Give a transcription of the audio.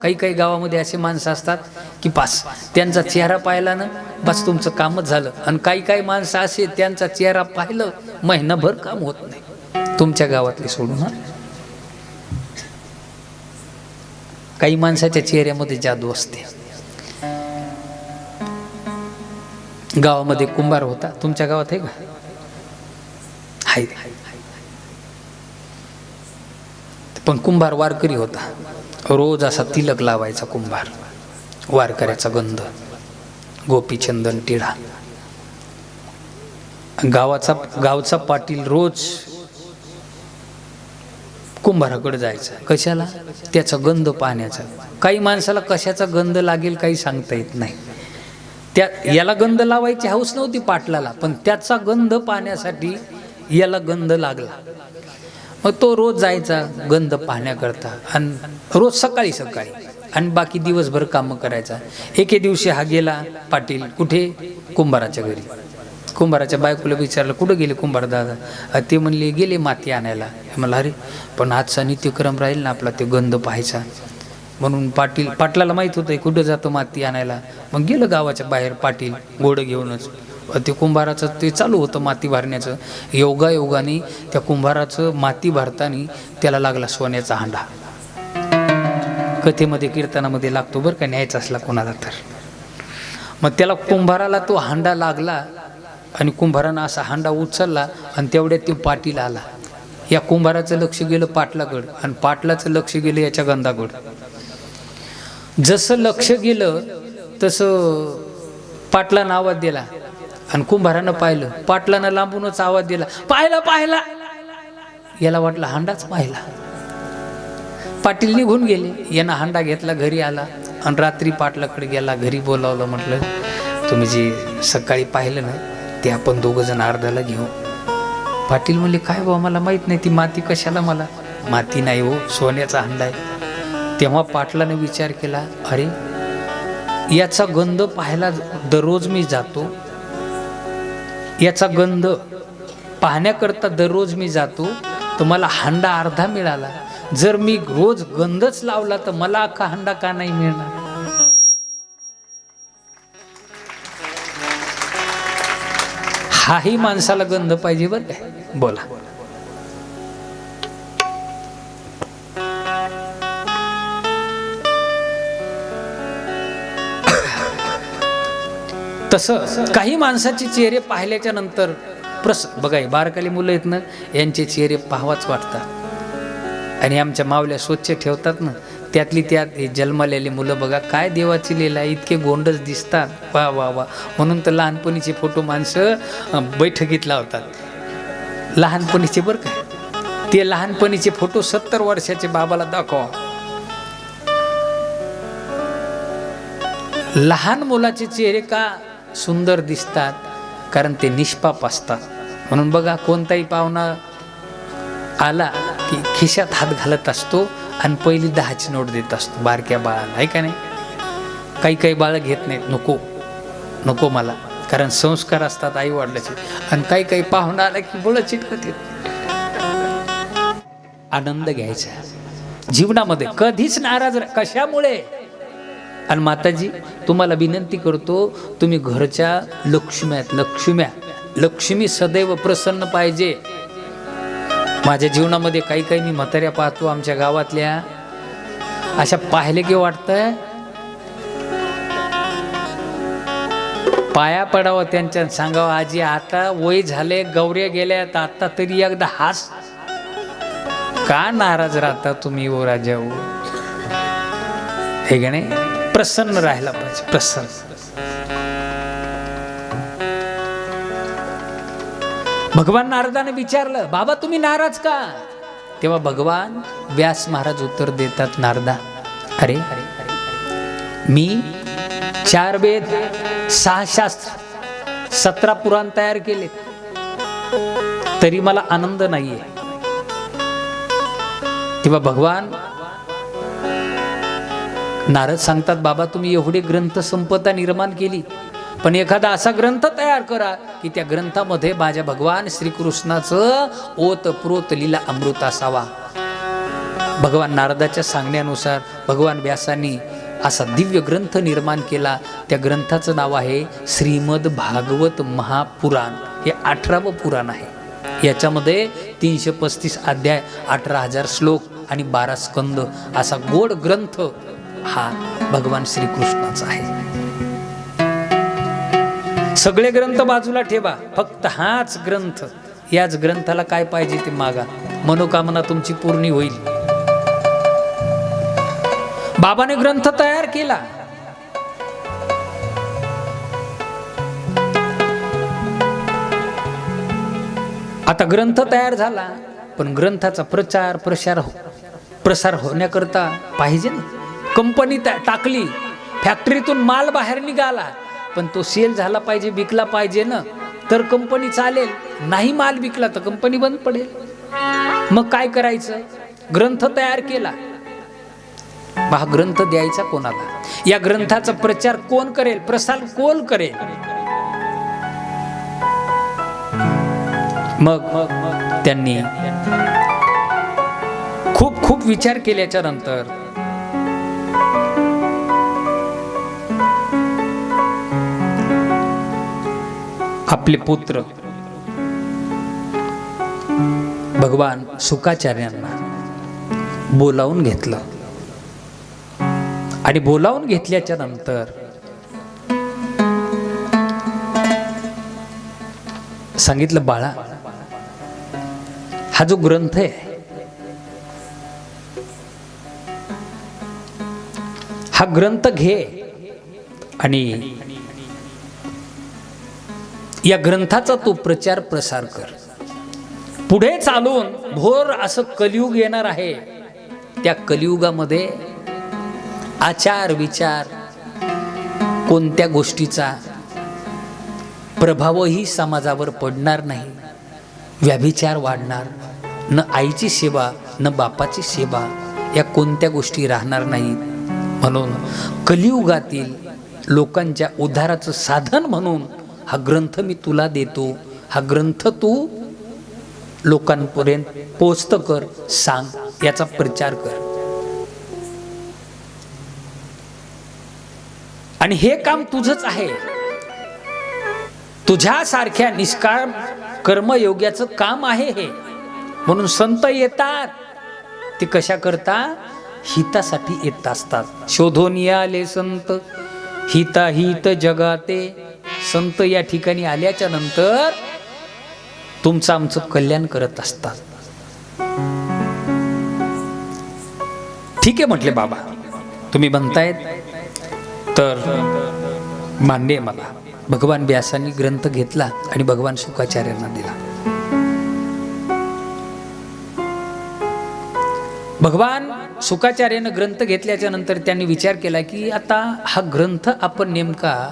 काही काही गावामध्ये असे माणसं असतात की पास त्यांचा चेहरा पाहिला ना बस तुमचं कामच झालं. आणि काही काही माणसं असे त्यांचा चेहरा पाहिलं महिनाभर काम होत नाही. तुमच्या गावातले सोडून काही माणसाच्या चेहऱ्यामध्ये जादू असते. गावामध्ये कुंभार होता. तुमच्या गावात आहे का? पण कुंभार वारकरी होता. रोज असा तिलक लावायचा कुंभार. वारकऱ्याचा गंध. गोपीचंदन टिळा. गावाचा गावचा पाटील रोज कुंभाराकडे जायचं. कशाला? त्याचा गंध पाहण्याचा काही माणसाला कशाचा गंध लागेल काही सांगता येत नाही. त्या याला गंध लावायची हौस नव्हती पाटलाला पण त्याचा गंध पाहण्यासाठी याला गंध लागला. मग तो रोज जायचा गंध पाहण्याकरता. आणि रोज सकाळी सकाळी. आणि बाकी दिवसभर कामं करायचा. एके दिवशी हा गेला पाटील. कुठे? कुंभाराच्या घरी. कुंभाराच्या बायकोला विचारलं कुठं गेले कुंभार दादा? ते म्हणले गेले माती आणायला. मला अरे पण आजचा नित्यक्रम राहील ना आपला ते गंध पाहायचा. म्हणून पाटील पाटलाला माहीत होतं कुठं जातो माती आणायला? मग गेलं गावाच्या बाहेर पाटील गोडं घेऊनच. ते कुंभाराचं ते चालू होतं माती भरण्याचं. योगायोगाने त्या कुंभाराचं माती भरताना त्याला लागला सोन्याचा हांडा. कथेमध्ये कीर्तनामध्ये लागतो बरं का न्यायचा असला कोणाला तर. मग त्याला कुंभाराला तो हांडा लागला आणि कुंभारानं असा हांडा उचलला आणि तेवढ्यात ते पाटीला आला. या कुंभाराचं लक्ष गेलं पाटलाकड आणि पाटलाचं लक्ष गेलं याच्या गंधाकड. जसं लक्ष गेलं तसं पाटला नावात दिला. आणि कुंभारानं पाहिलं पाटलानं लांबूनच आवाज दिला पाहिला पाहिला. याला वाटलं हांडाच पाहिला. पाटील निघून गेले. यानं हांडा घेतला घरी आला आणि रात्री पाटलाकडे गेला घरी बोलावलं म्हटलं तुम्ही जे सकाळी पाहिलं ना ते आपण दोघं जण अर्धाला घेऊ. पाटील म्हणले काय बाबा मला माहीत नाही ती माती कशाला मला? माती नाही हो सोन्याचा हांडा आहे. तेव्हा पाटलाने विचार केला अरे याचा गंध पाहायला दररोज मी जातो याचा गंध पाहण्याकरता दररोज मी जातो तर मला हांडा अर्धा मिळाला. जर मी रोज गंधच लावला तर मला अख्खा हांडा का नाही मिळणार? हाही माणसाला गंध पाहिजे बरं काय बोला. तसं काही माणसाचे चेहरे पाहिल्याच्या नंतर प्रस बघा बारकाली मुलं आहेत ना यांचे चेहरे पाहावाच वाटतात. आणि आमच्या मावल्या स्वच्छ ठेवतात ना त्यातली त्यात हे जन्मलेली मुलं बघा काय देवाची लीला इतके गोंडच दिसतात. वा वा वा. म्हणून तर लहानपणीचे फोटो माणसं बैठकीत लावतात लहानपणीचे बरं का. ते लहानपणीचे फोटो सत्तर वर्षाचे बाबाला दाखवा. लहान मुलाचे चेहरे का सुंदर दिसतात कारण ते निष्पाप असतात. म्हणून बघा कोणताही पाहुणा आला की खिशात हात घालत असतो आणि पहिली दहाची नोट देत असतो. बारक्या बाळाला आहे का नाही? काही काही बाळं घेत नाहीत. नको नको मला कारण संस्कार असतात आई वडिलाचे आणि काही काही पाहुणा आला की बोल चिटकते आनंद घ्यायचा. जीवनामध्ये कधीच नाराज कशामुळे? आणि माताजी तुम्हाला विनंती करतो तुम्ही घरच्या लक्ष्म्यात लक्ष्म्या लक्ष्मी सदैव प्रसन्न पाहिजे. माझ्या जीवनामध्ये काही काही मी म्हाताऱ्या पाहतो आमच्या गावातल्या. अशा पाहिले की वाटतंय पाया पडावं त्यांच्या सांगावं आजी आता वय झाले गौऱ्या गेल्यात आता तरी एकदा हास. का नाराज राहता तुम्ही ओ राजा ओ हे गणे प्रसन्न राहायला पाहिजे प्रसन्न. भगवान नारदाने विचारलं बाबा तुम्ही नाराज का? तेव्हा भगवान व्यास महाराज उत्तर देतात नारदा अरे मी चार वेद सहा शास्त्र सतरा पुराण तयार केले तरी मला आनंद नाहीये. तेव्हा भगवान नारद सांगतात बाबा तुम्ही एवढे ग्रंथ संपदा निर्माण केली. पण एखादा असा ग्रंथ तयार करा की त्या ग्रंथामध्ये माझ्या भगवान श्रीकृष्णाचं ओतप्रोत लिला लीला अमृत असावा. भगवान नारदाच्या सांगण्यानुसार भगवान व्यासांनी असा दिव्य ग्रंथ निर्माण केला. त्या ग्रंथाचं नाव आहे श्रीमद भागवत महापुराण. हे अठरावं पुराण आहे. याच्यामध्ये तीनशे पस्तीस अध्याय अठरा हजार श्लोक आणि बारा स्कंद असा गोड ग्रंथ हा भगवान श्रीकृष्णाचा आहे. सगळे ग्रंथ बाजूला ठेवा. फक्त हाच ग्रंथ. याच ग्रंथाला काय पाहिजे ते मागा. मनोकामना तुमची पूर्णी होईल. बाबाने ग्रंथ तयार केला. आता ग्रंथ तयार झाला पण ग्रंथाचा प्रचार प्रसार हो प्रसार होण्याकरता पाहिजे ना? कंपनी टाकली फॅक्टरीतून माल बाहेर निघाला पण तो सेल झाला पाहिजे विकला पाहिजे ना तर कंपनी चालेल. नाही माल विकला तर कंपनी बंद पडेल. मग काय करायचं? ग्रंथ तयार केला. हा ग्रंथ द्यायचा कोणाला? या ग्रंथाचा प्रचार कोण करेल? प्रसार कोण करेल? मग त्यांनी खूप खूप विचार केल्याच्यानंतर आपले पुत्र. भगवान सुकाचार्यांना बोलावून घेतलं. आणि बोलावून घेतल्याच्या नंतर सांगितलं बाळा हा जो ग्रंथ आहे हा ग्रंथ घे आणि या ग्रंथाचा तू प्रचार प्रसार कर. पुढे चालून भोर असं कलियुग येणार आहे. त्या कलियुगामध्ये आचार विचार कोणत्या गोष्टीचा प्रभावही समाजावर पडणार नाही. व्याभिचार वाढणार. न आईची सेवा न बापाची सेवा या कोणत्या गोष्टी राहणार नाहीत म्हणून कलियुगातील लोकांच्या उद्धाराचं साधन म्हणून हा ग्रंथ मी तुला देतो. हा ग्रंथ तू लोकांपर्यंत पोचत कर सांग याचा प्रचार कर. आणि हे काम तुझंच आहे. तुझ्यासारख्या निष्काम कर्मयोग्याचं काम आहे हे. म्हणून संत येतात. ते कशा करता? हितासाठी येत असतात. शोधून आले संत हिताहित जगाते. संत या ठिकाणी आल्याच्यानंतर तुमचं आमचं कल्याण करत असतात. ठीक आहे म्हटले बाबा. तुम्ही म्हणतायत. तर मान्य आहे मला. भगवान व्यासांनी ग्रंथ घेतला आणि भगवान शुकाचार्यांना दिला. भगवान शुकाचार्यानं ग्रंथ घेतल्याच्या नंतर त्यांनी विचार केला की आता हा ग्रंथ आपण नेमका